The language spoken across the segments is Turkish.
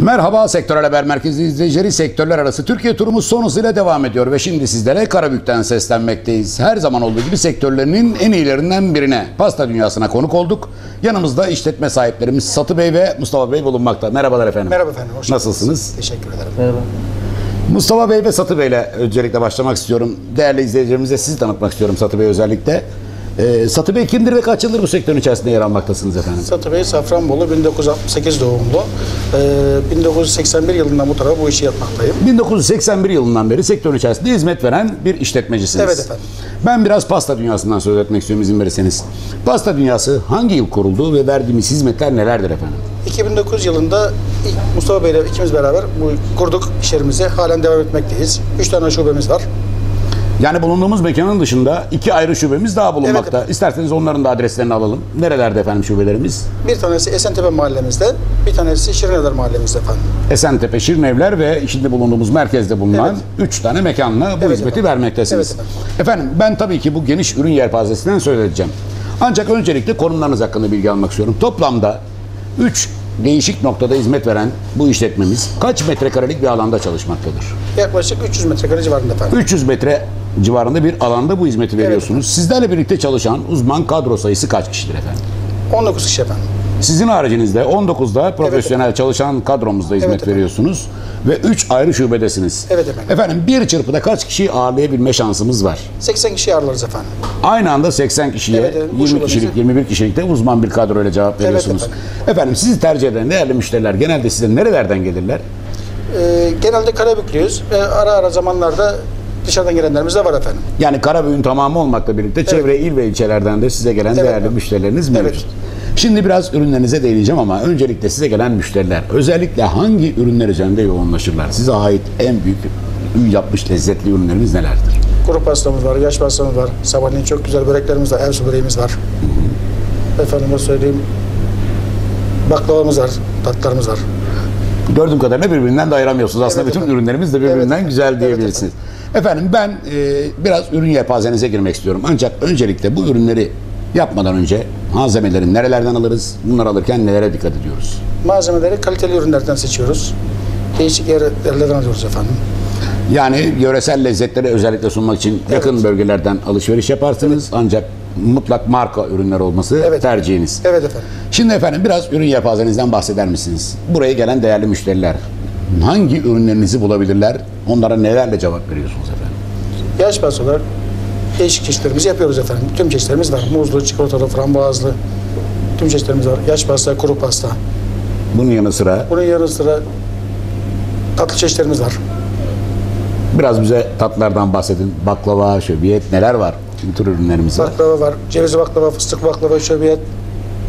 Merhaba Sektörel Haber Merkezi izleyicileri sektörler arası Türkiye turumuz son hızıyla devam ediyor ve şimdi sizlere Karabük'ten seslenmekteyiz. Her zaman olduğu gibi sektörlerinin en iyilerinden birine pasta dünyasına konuk olduk. Yanımızda işletme sahiplerimiz Satı Bey ve Mustafa Bey bulunmakta. Merhabalar efendim. Merhaba efendim. Hoş Nasılsınız? Teşekkür ederim. Merhaba. Mustafa Bey ve Satı Bey ile öncelikle başlamak istiyorum. Değerli izleyicilerimize sizi tanıtmak istiyorum Satı Bey özellikle. Ee, Satı Bey kimdir ve kaç yıldır bu sektörün içerisinde yer almaktasınız efendim? Satı Bey Safranbolu 1968 doğumlu. Ee, 1981 yılından bu tarafa bu işi yapmaktayım. 1981 yılından beri sektörün içerisinde hizmet veren bir işletmecisiniz. Evet efendim. Ben biraz pasta dünyasından söz etmek istiyorum izin verirseniz. Pasta dünyası hangi yıl kuruldu ve verdiğimiz hizmetler nelerdir efendim? 2009 yılında Mustafa Bey ile ikimiz beraber bu kurduk iş yerimizi. Halen devam etmekteyiz. 3 tane şubemiz var. Yani bulunduğumuz mekanın dışında iki ayrı şubemiz daha bulunmakta. Evet İsterseniz onların da adreslerini alalım. Nerelerde efendim şubelerimiz? Bir tanesi Esentepe mahallemizde, bir tanesi Şirinevler mahallemizde efendim. Esentepe, Şirinevler ve şimdi bulunduğumuz merkezde bulunan Evet. 3 tane mekanla bu Evet hizmeti efendim. vermektesiniz. Evet efendim. ben tabii ki bu geniş ürün yelpazesinden söz edeceğim. Ancak öncelikle konumlarınız hakkında bilgi almak istiyorum. Toplamda 3 değişik noktada hizmet veren bu işletmemiz kaç metrekarelik bir alanda çalışmaktadır? Yaklaşık 300 metrekare civarında efendim. 300 metre civarında bir alanda bu hizmeti veriyorsunuz. Sizlerle birlikte çalışan uzman kadro sayısı kaç kişidir efendim? 19 kişi efendim. Sizin haricinizde 19'da profesyonel çalışan kadromuzda hizmet Evet efendim. veriyorsunuz ve 3 ayrı şubedesiniz. Evet efendim. Efendim bir çırpıda kaç kişiyi ağırlayabilme şansımız var? 80 kişi ağırlarız efendim. Aynı anda 80 kişiye Evet, evet, bu 20 şubemizi- kişilik, 21 kişilikte uzman bir kadroyla cevap veriyorsunuz. efendim. efendim. sizi tercih eden değerli müşteriler genelde size nerelerden gelirler? Ee, genelde Karabüklüyüz ve ara ara zamanlarda dışarıdan gelenlerimiz de var efendim. Yani Karabük'ün tamamı olmakla birlikte çevre il ve ilçelerden de size gelen Evet, değerli evet. müşterileriniz mevcut. Evet. Şimdi biraz ürünlerinize değineceğim ama öncelikle size gelen müşteriler özellikle hangi ürünler üzerinde yoğunlaşırlar? Size ait en büyük yapmış lezzetli ürünleriniz nelerdir? Kuru pastamız var, yaş pastamız var. Sabahleyin çok güzel böreklerimiz var, ev su böreğimiz var. Efendime söyleyeyim, baklavamız var, tatlarımız var. Gördüğüm kadarıyla birbirinden de ayıramıyorsunuz. Aslında Evet bütün efendim. ürünlerimiz de birbirinden Evet. güzel Evet diyebilirsiniz. Efendim ben e, biraz ürün yelpazenize girmek istiyorum. Ancak öncelikle bu ürünleri yapmadan önce malzemeleri nerelerden alırız? Bunları alırken nelere dikkat ediyoruz? Malzemeleri kaliteli ürünlerden seçiyoruz. Değişik yer- yerlerden alıyoruz efendim. Yani yöresel lezzetleri özellikle sunmak için yakın bölgelerden alışveriş yaparsınız. Ancak mutlak marka ürünler olması Evet. tercihiniz. Evet efendim. Şimdi efendim biraz ürün yelpazenizden bahseder misiniz? Buraya gelen değerli müşteriler hangi ürünlerinizi bulabilirler? Onlara nelerle cevap veriyorsunuz efendim? Yaş pastalar, değişik çeşitlerimizi yapıyoruz efendim. Tüm çeşitlerimiz var. Muzlu, çikolatalı, frambuazlı. Tüm çeşitlerimiz var. Yaş pasta, kuru pasta. Bunun yanı sıra Bunun yanı sıra tatlı çeşitlerimiz var. biraz bize tatlardan bahsedin. Baklava, şöbiyet neler var? Bu tür ürünlerimiz var. Baklava var. Cevizli baklava, fıstık baklava, şöbiyet.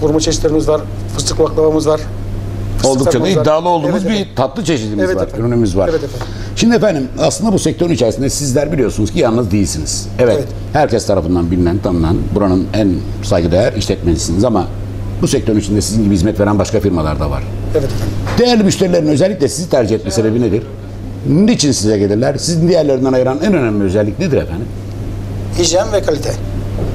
Vurma çeşitlerimiz var. Fıstık baklavamız var. Oldukça da iddialı olduğumuz Evet, bir evet. tatlı çeşidimiz Evet var, efendim. ürünümüz var. Evet efendim. Şimdi efendim aslında bu sektörün içerisinde sizler biliyorsunuz ki yalnız değilsiniz. Evet, Evet. herkes tarafından bilinen, tanınan, buranın en saygıdeğer işletmecisiniz ama bu sektörün içinde sizin gibi hizmet veren başka firmalar da var. Evet efendim. Değerli müşterilerin özellikle sizi tercih etme sebebi nedir? Niçin size gelirler? Sizin diğerlerinden ayıran en önemli özellik nedir efendim? Hijyen ve kalite.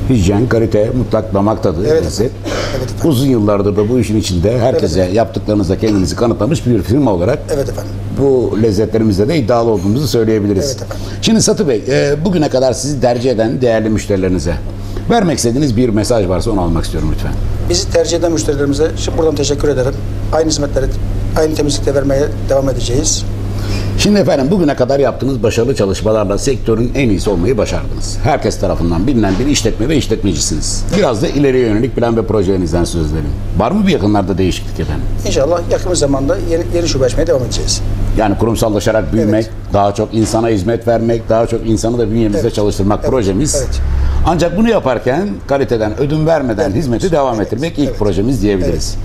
Hijyen, kalite, mutlak damak tadı, Evet lezzet. Evet efendim. Uzun yıllardır da bu işin içinde herkese yaptıklarınızda kendinizi kanıtlamış bir firma olarak Evet efendim. bu lezzetlerimizde de iddialı olduğumuzu söyleyebiliriz. Evet efendim. Şimdi Satı Bey, e, bugüne kadar sizi tercih eden değerli müşterilerinize vermek istediğiniz bir mesaj varsa onu almak istiyorum lütfen. Bizi tercih eden müşterilerimize şimdi buradan teşekkür ederim. Aynı hizmetleri aynı temizlikte vermeye devam edeceğiz. Şimdi efendim bugüne kadar yaptığınız başarılı çalışmalarla sektörün en iyisi olmayı başardınız. Herkes tarafından bilinen bir işletme ve işletmecisiniz. Biraz da ileriye yönelik plan ve projelerinizden söz edelim. Var mı bir yakınlarda değişiklik efendim? İnşallah yakın zamanda yeni, yeni şube açmaya devam edeceğiz. Yani kurumsallaşarak büyümek, Evet. daha çok insana hizmet vermek, daha çok insanı da bünyemizde Evet. çalıştırmak Evet. projemiz. Evet. Ancak bunu yaparken kaliteden ödün vermeden Evet. hizmeti devam Evet. ettirmek ilk Evet. projemiz diyebiliriz.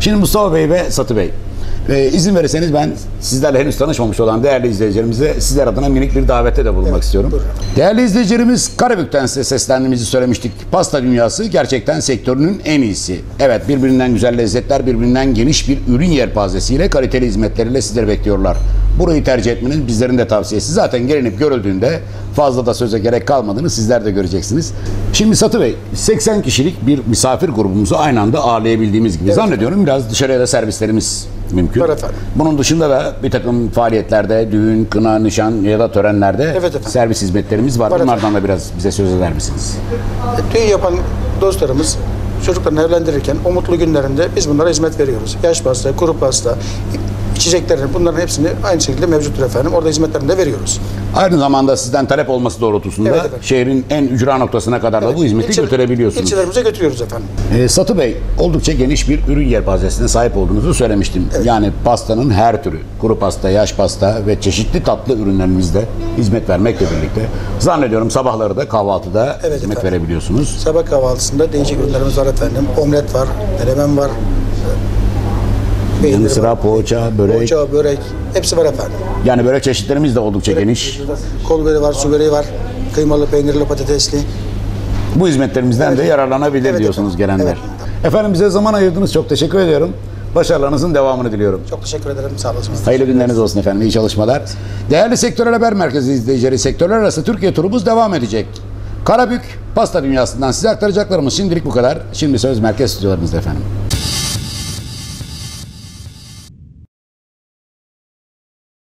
Şimdi Mustafa Bey ve Satı Bey, e, izin verirseniz ben sizlerle henüz tanışmamış olan değerli izleyicilerimize sizler adına minik bir davette de bulunmak Evet, istiyorum. buyurun. Değerli izleyicilerimiz Karabük'ten size seslendiğimizi söylemiştik. Pasta dünyası gerçekten sektörünün en iyisi. Evet birbirinden güzel lezzetler, birbirinden geniş bir ürün yelpazesiyle kaliteli hizmetleriyle sizleri bekliyorlar. Burayı tercih etmeniz bizlerin de tavsiyesi. Zaten gelinip görüldüğünde Fazla da söze gerek kalmadığını sizler de göreceksiniz. Şimdi Satı Bey 80 kişilik bir misafir grubumuzu aynı anda ağırlayabildiğimiz gibi zannediyorum biraz dışarıya da servislerimiz mümkün. Var efendim. Bunun dışında da bir takım faaliyetlerde düğün, kına, nişan ya da törenlerde Evet efendim. servis hizmetlerimiz var. Var Bunlardan da biraz bize söz eder misiniz? Düğün yapan dostlarımız çocuklarını evlendirirken o mutlu günlerinde biz bunlara hizmet veriyoruz. Yaş pasta, kuru pasta, içeceklerini bunların hepsini aynı şekilde mevcuttur efendim. Orada hizmetlerini de veriyoruz. Aynı zamanda sizden talep olması doğrultusunda Evet efendim. şehrin en ücra noktasına kadar da bu hizmeti İlçe- götürebiliyorsunuz. İlçelerimize götürüyoruz efendim. Ee, Satı Bey oldukça geniş bir ürün yelpazesine sahip olduğunuzu söylemiştim. Yani pastanın her türü, kuru pasta, yaş pasta ve çeşitli tatlı ürünlerimizde hizmet vermekle birlikte zannediyorum sabahları da kahvaltıda Evet hizmet efendim. verebiliyorsunuz. Sabah kahvaltısında değişik ürünlerimiz var efendim. Omlet var, menemen var. Peynir Yanı var, sıra poğaça, börek. Poğaça, börek hepsi var efendim. Yani börek çeşitlerimiz de oldukça geniş. Kol böreği var, su böreği var. Kıymalı, peynirli, patatesli. Bu hizmetlerimizden de yararlanabilir Evet diyorsunuz efendim. gelenler. Evet. Efendim bize zaman ayırdınız. Çok teşekkür ediyorum. Başarılarınızın devamını diliyorum. Çok teşekkür ederim. Sağ olasınız. Hayırlı günleriniz olsun efendim. İyi çalışmalar. Değerli Sektörel Haber Merkezi izleyicileri, sektörler arası Türkiye turumuz devam edecek. Karabük, pasta dünyasından size aktaracaklarımız şimdilik bu kadar. Şimdi söz merkez stüdyolarımızda efendim.